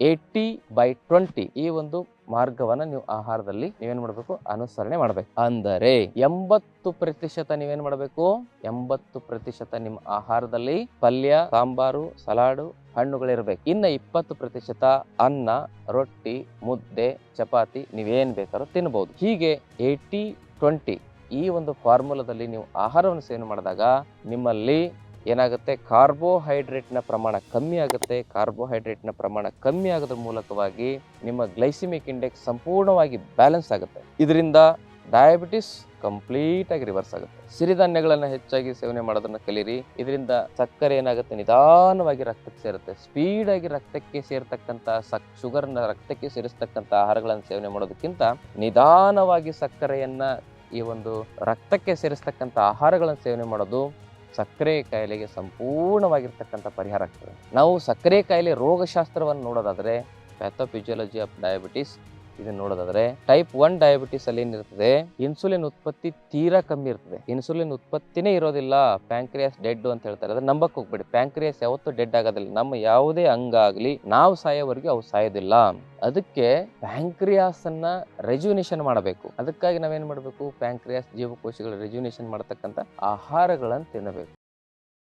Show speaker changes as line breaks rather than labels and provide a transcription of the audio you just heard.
Eighty by twenty ಈ ಒಂದು ಮಾರ್ಗವನ್ನ ನೀವು ಆಹಾರದಲ್ಲಿ ನೀವೇನ್ ಮಾಡಬೇಕು? ಅನುಸರಣೆ ಮಾಡಬೇಕು. ಅಂದರೆ ಎಂಬತ್ತು ಪ್ರತಿಶತ ನೀವೇನ್ ಮಾಡಬೇಕು? ಎಂಬತ್ತು ಪ್ರತಿಶತ ನಿಮ್ಮ ಆಹಾರದಲ್ಲಿ ಪಲ್ಯ, ಸಾಂಬಾರು, ಸಲಾಡು, ಹಣ್ಣುಗಳಿರ್ಬೇಕು. ಇನ್ನ ಇಪ್ಪತ್ತು ಪ್ರತಿಶತ ಅನ್ನ, ರೊಟ್ಟಿ, ಮುದ್ದೆ, ಚಪಾತಿ ನೀವೇನ್ ಬೇಕಾದ್ರೂ ತಿನ್ಬಹುದು ಹೀಗೆ ಏಯ್ಟಿ ಟ್ವೆಂಟಿ ಈ ಒಂದು ಫಾರ್ಮುಲಾದಲ್ಲಿ ನೀವು ಆಹಾರವನ್ನು ಸೇವನೆ ಮಾಡಿದಾಗ ನಿಮ್ಮಲ್ಲಿ ಏನಾಗುತ್ತೆ? ಕಾರ್ಬೋಹೈಡ್ರೇಟ್ನ ಪ್ರಮಾಣ ಕಮ್ಮಿ ಆಗುತ್ತೆ. ಕಾರ್ಬೋಹೈಡ್ರೇಟ್ನ ಪ್ರಮಾಣ ಕಮ್ಮಿ ಆಗೋದ್ರ ಮೂಲಕವಾಗಿ ನಿಮ್ಮ ಗ್ಲೈಸಿಮಿಕ್ ಇಂಡೆಕ್ಸ್ ಸಂಪೂರ್ಣವಾಗಿ ಬ್ಯಾಲೆನ್ಸ್ ಆಗುತ್ತೆ. ಇದರಿಂದ ಡಯಾಬಿಟಿಸ್ ಕಂಪ್ಲೀಟ್ ಆಗಿ ರಿವರ್ಸ್ ಆಗುತ್ತೆ. ಸಿರಿಧಾನ್ಯಗಳನ್ನು ಹೆಚ್ಚಾಗಿ ಸೇವನೆ ಮಾಡೋದನ್ನ ಕಲಿಯಿರಿ ಇದರಿಂದ ಸಕ್ಕರೆ ಏನಾಗುತ್ತೆ? ನಿಧಾನವಾಗಿ ರಕ್ತಕ್ಕೆ ಸೇರುತ್ತೆ. ಸ್ಪೀಡ್ ಆಗಿ ರಕ್ತಕ್ಕೆ ಸೇರ್ತಕ್ಕಂಥ ಸಕ್, ಶುಗರ್ನ ರಕ್ತಕ್ಕೆ ಸೇರಿಸ್ತಕ್ಕಂಥ ಆಹಾರಗಳನ್ನು ಸೇವನೆ ಮಾಡೋದಕ್ಕಿಂತ ನಿಧಾನವಾಗಿ ಸಕ್ಕರೆಯನ್ನ ಈ ಒಂದು ರಕ್ತಕ್ಕೆ ಸೇರಿಸ್ತಕ್ಕಂಥ ಆಹಾರಗಳನ್ನು ಸೇವನೆ ಮಾಡೋದು ಸಕ್ಕರೆ ಕಾಯಿಲೆಗೆ ಸಂಪೂರ್ಣವಾಗಿರ್ತಕ್ಕಂಥ ಪರಿಹಾರ ಆಗ್ತದೆ. ನಾವು ಸಕ್ಕರೆ ಕಾಯಿಲೆ ರೋಗಶಾಸ್ತ್ರವನ್ನು ನೋಡೋದಾದರೆ ಪ್ಯಾಥೋಫಿಜಿಯಾಲಜಿ ಆಫ್ ಡಯಾಬಿಟಿಸ್ ಇದನ್ನ ನೋಡೋದಾದ್ರೆ ಟೈಪ್ ಒನ್ ಡಯಾಬಿಟಿಸ್ ಅಲ್ಲಿ ಏನಿರ್ತದೆ ಇನ್ಸುಲಿನ್ ಉತ್ಪತ್ತಿ ತೀರಾ ಕಮ್ಮಿ ಇರ್ತದೆ. ಇನ್ಸುಲಿನ್ ಉತ್ಪತ್ತಿನೇ ಇರೋದಿಲ್ಲ ಪ್ಯಾಂಕ್ರಿಯಾಸ್ ಡೆಡ್ ಅಂತ ಹೇಳ್ತಾರೆ. ಅದ್ರ ನಂಬಕ್ ಹೋಗ್ಬೇಡಿ. ಪ್ಯಾಂಕ್ರಿಯಾಸ್ ಯಾವತ್ತೂ ಡೆಡ್ ಆಗೋದಿಲ್ಲ. ನಮ್ಮ ಯಾವುದೇ ಅಂಗ ಆಗಲಿ ನಾವು ಸಾಯೋವರೆಗೆ ಅವು ಸಾಯೋದಿಲ್ಲ. ಅದಕ್ಕೆ ಪ್ಯಾಂಕ್ರಿಯಾಸ್ ಅನ್ನ ರೆಜ್ಯುನೇಷನ್ ಮಾಡಬೇಕು. ಅದಕ್ಕಾಗಿ ನಾವೇನ್ ಮಾಡಬೇಕು? ಪ್ಯಾಂಕ್ರಿಯಾಸ್ ಜೀವಕೋಶಗಳ ರೆಜ್ಯುನೇಷನ್ ಮಾಡತಕ್ಕಂಥ ಆಹಾರಗಳನ್ನು ತಿನ್ನಬೇಕು.